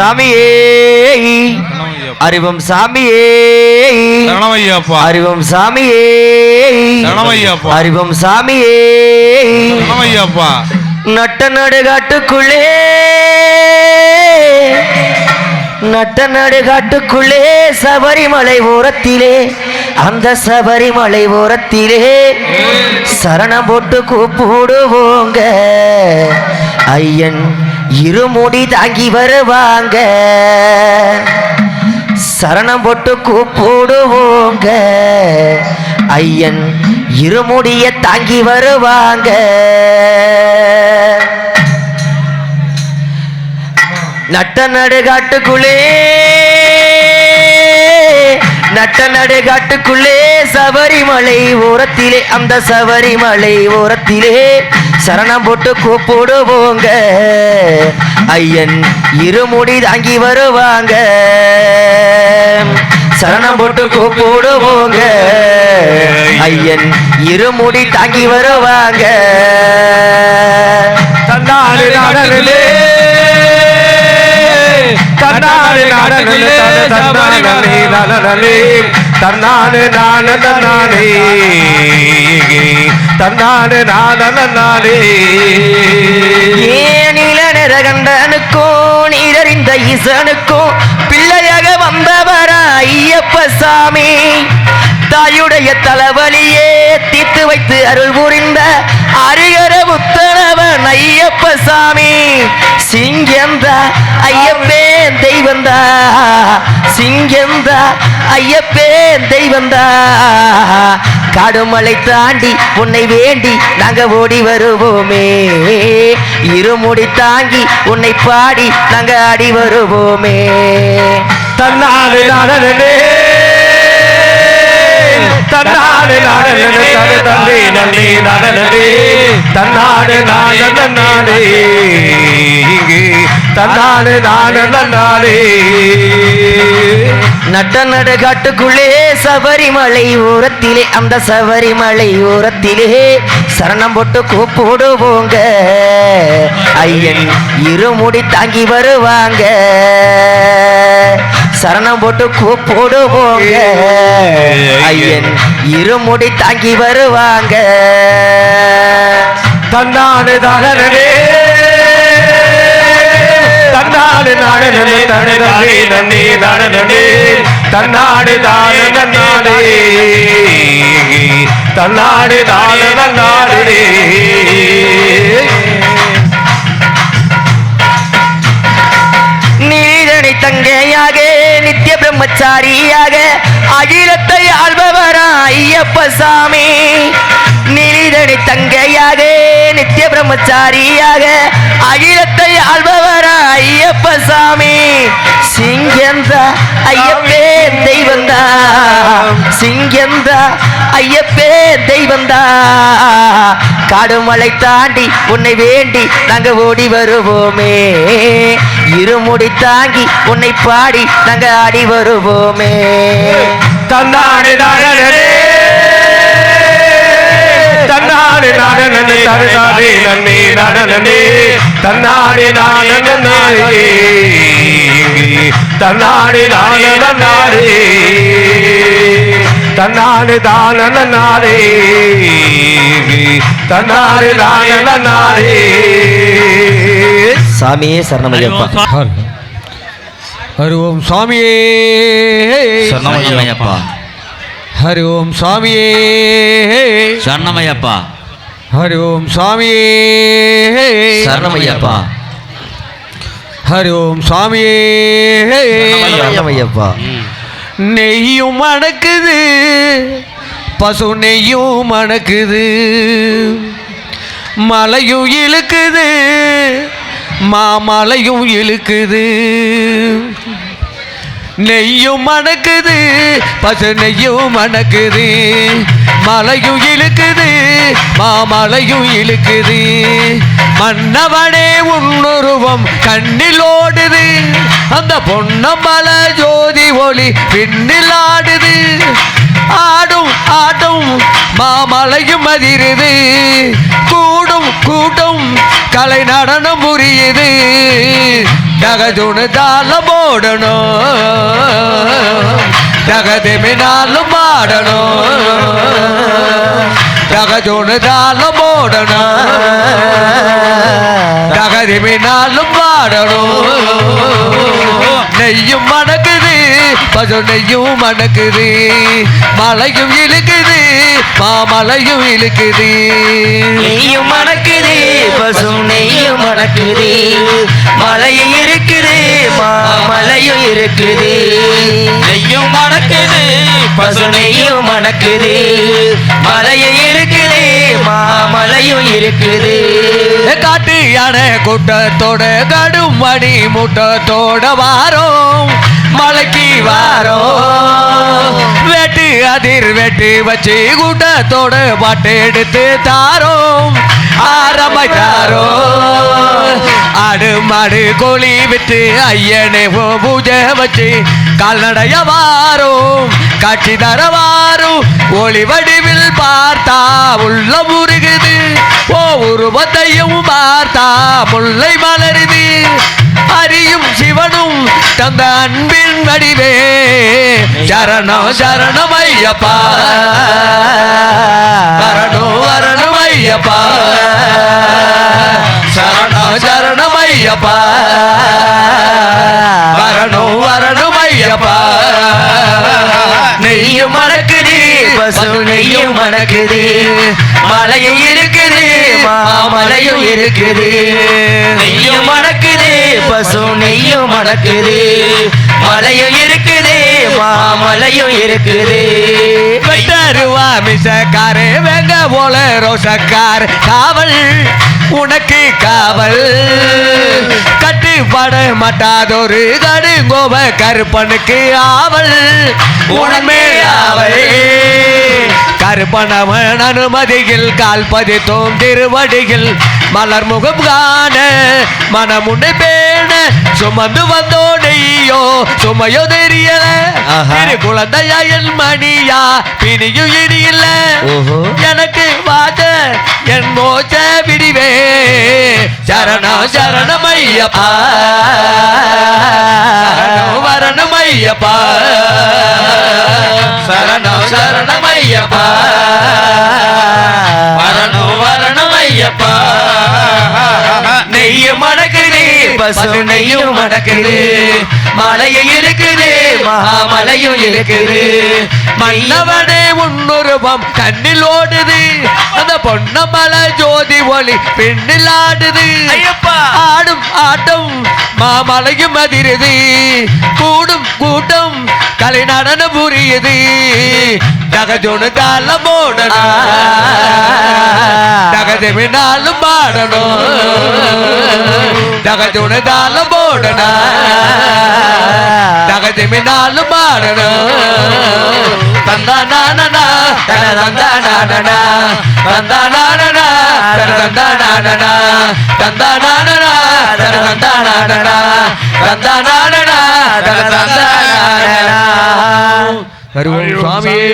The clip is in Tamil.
சாமியே. அறிவும் சாமியே. அறிவும் சாமியே. அறிவும் சாமியே. நட்ட நடுகாட்டுக்குள்ளே. நட்ட நடுகாட்டுக்குள்ளே சபரிமலை ஓரத்திலே அந்த சபரிமலை ஓரத்திலே சரணம் போட்டு கூப்பிடுவோங்க. ஐயன் இருமுடி தாங்கி வருவாங்க. சரணம் போட்டு கூப்பிடுவோங்க. ஐயன் இருமுடிய தாங்கி வருவாங்க. நட்ட நடுகாட்டுக்குள்ளே நட்ட நடுகாட்டுக்குள்ளே சபரிமலை ஓரத்திலே அந்த சபரிமலை ஓரத்திலே சரணம் போட்டு கூப்பிடுவோங்க. ஐயன் இருமுடி தாங்கி வருவாங்க. சரணம் போட்டு கூப்பிடுவோங்க. ஐயன் இருமுடி தாங்கி வருவாங்க. தன்னாடு நாடனிலே தன்னாடு நாடனிலே தன்னாடு. நானே தன்னாடு. நானே ஏனில நிறகண்டனுக்கும் நீரறிந்த ஈசனுக்கும் பிள்ளையாக வந்தவரா ஐயப்ப சாமி? தாயுடைய தலைவலியே தீர்த்து வைத்து அருள் புரிந்த அருகர முத்தனவன் ஐயப்ப சாமி சிங்கந்தா ஐயப்பே தெய்வந்தா. சிங்கந்தா ஐயப்பே தெய்வந்தா. கடுமலை தாண்டி உன்னை வேண்டி நாங்க ஓடி வருவோமே. இருமுடி தாங்கி உன்னை பாடி நாங்க ஆடி வருவோமே. தன்னாலே நாடனே தன்னாலே நாடனே தந்தை நன்றி நடனே தன்னாடு நாடனே தன்னாடு நாடனே நட்ட நடு காட்டுக்குள்ளே சபரிமலை ஓரத்திலே அந்த சபரிமலை ஓரத்திலே சரணம் போட்டு கூப்பிடுவோங்க ஐயன் இருமுடி தாங்கி வருவாங்க. சரணம் போட்டு கூப்பிடுவோங்க ஐயன் இருமுடி தாங்கி வருவாங்க. தன்னாடு தகரனே தன்னாடு நாடனே தனதே நன்னே நடனே தன்னாடு தான நன்னாடே தன்னாடு தான நன்னாடே நீதனை தங்கையாக நித்திய பிரம்மச்சாரியாக அகிலத்தை ஆள்பவரா ஐயப்ப சாமி நீதனை தங்கையாக நித்திய பிரம்மச்சாரியாக அகிலத்தை ஆள்பவரா ஐயப்ப சாமி சிங்கந்தா ஐயப்பே தெய்வந்தா. சிங்கந்தா ஐயப்பே தெய்வந்தா. காடுமலை தாண்டி உன்னை வேண்டி நாங்க ஓடி வருவோமே. இருமுடி தாங்கி உன்னை பாடி நாங்க ஆடி வருவோமே. தன்னாடு நாடனே தன்னாடு நன்னி நடனே தன்னாடு நாடனே தன்னாடு நாடனே தன்னாடு தானே தன்னாடு நாடனே சாமியே சரணமையப்பா ஹரி ஓம். சுவாமியே சரணமையப்பா ஹரி ஓம் சுவாமியே சரணமையப்பா. ஹரி ஓம் சுவாமியே சரணமையப்பா. ஹரி ஓம் சுவாமியே சரணமையப்பா. நெய்யும் மணக்குது பசு நெய்யும் மணக்குது மலையும் இழுக்குது. மாமலையும் இழுக்குது. நெய்யும் மணக்குது பசு நெய்யும் மணக்குது மலையும் இழுக்குது மாமலையும் இழுக்குது. மன்னவனே உன்னுருவம் கண்ணில் ஓடுது அந்த பொன்னம்பல ஜோதி ஒளி பின்னில் ஆடுது. ஆடும் ஆடும் மாமலையும் அதிருது கூடும் கூட்டும் கலை நடனம் புரியுது. தகதுணு தாளம் போடணும். தகதிமினாலும் பாடணும். தகதுணு தாளம் போடணும். தகதிமினாலும் பாடணும். நெய்யும் மணக்குது பசு நெய்யும் மணக்குது மலையும் இழுக்குது மாமலையும் இழுக்குது. நெய்யும் மணக்குது பசு நெய்யும் மணக்குது மலையும் இருக்குது மாமலையும் இருக்குது நெய்யும் மணக்குது பசு நெய்யும் மணக்குது மலையும் இருக்குது மாமலையும் இருக்குது காட்டு யானை கூட்டத்தோட கடும் மணி மூட்டத்தோட வாரோம். மலைக்கு வாரோ. வெட்டு அதிர் வெட்டு வச்சு கூட்டத்தோட பாட்டு எடுத்து தாரோம். ஆரம்பித்தாரோ. ஆடு மாடு கோழி விட்டு ஐயனே ஓ பூஜை வச்சு கால்நடைய வாரும் காட்சி தர வாரும் ஒளி வடிவில் பார்த்தா உள்ள முருகுது ஓ உருவத்தையும் பார்த்தா முல்லை மலருது. அறியும் சிவனும் தந்த அன்பின் வடிவே. சரணம் சரணம் ஐயப்பா. வரணும் வரணும் ஐயப்பா. சரணம் சரணம் ஐயப்பா. வரணும் வரணும் ஐயப்பா. நெய்யும் மணக்குது பசு நெய்யும் மணக்குது. மலையும் இருக்குது மாமலையும் இருக்குது. நெய்யும் மணக்குது பசு நெய்யும் மணக்குது. மலையும் இருக்குது மாமலையும் இருக்குது. வெட்டருவா மிசக்காரு வெங்க போல ரோசக்கார். காவல் உனக்கு காவல். கட்டுப்பட மாட்டாதொரு கடுங்கோப கருப்பனுக்கு ஆவல். உண்மை ஆவல். கருப்பணவன் அனுமதியில் கால் பதித்தோம் திருவடியில் மலர் முகம் காண மனமுனை பேண சுமந்து வந்தோ நெய்யோ சுமையோ தெரியல இரு குழந்தையா என் மணியா பிணியும் இடியில்ல ஓஹோ. எனக்கு வாத என் மோச்ச விடிவே சரணம் சரணம் ஐயப்பா. வரணும் ஐயப்பா. சரணம் சரணம் ஐயப்பா. வரணும் வரணும் ஐயப்பா. நெய்யும் மணக்குது பசு நெய்யும் மணக்குது மலையும் இருக்குது மாமலையும் இருக்குது மன்னவனே முன்னுருவம் கண்ணில் ஓடுது. அந்த பொன்னமல ஜோதி ஒளி பெண்ணில் ஆடுது. ஐயப்பா. ஆடும் ஆட்டம் மாமலையும் அதிரது. கூடும் கூட்டம் கலை நடன புரியுது. தகஜொனு தாளம் போடணும். தகதமினாலும் பாடணும். தகஜொனு தாளம் போடணும். தகதமினாலும் பாடணும். தந்தா நானனா தன தந்தா நானனா ஓம் சுவாமியே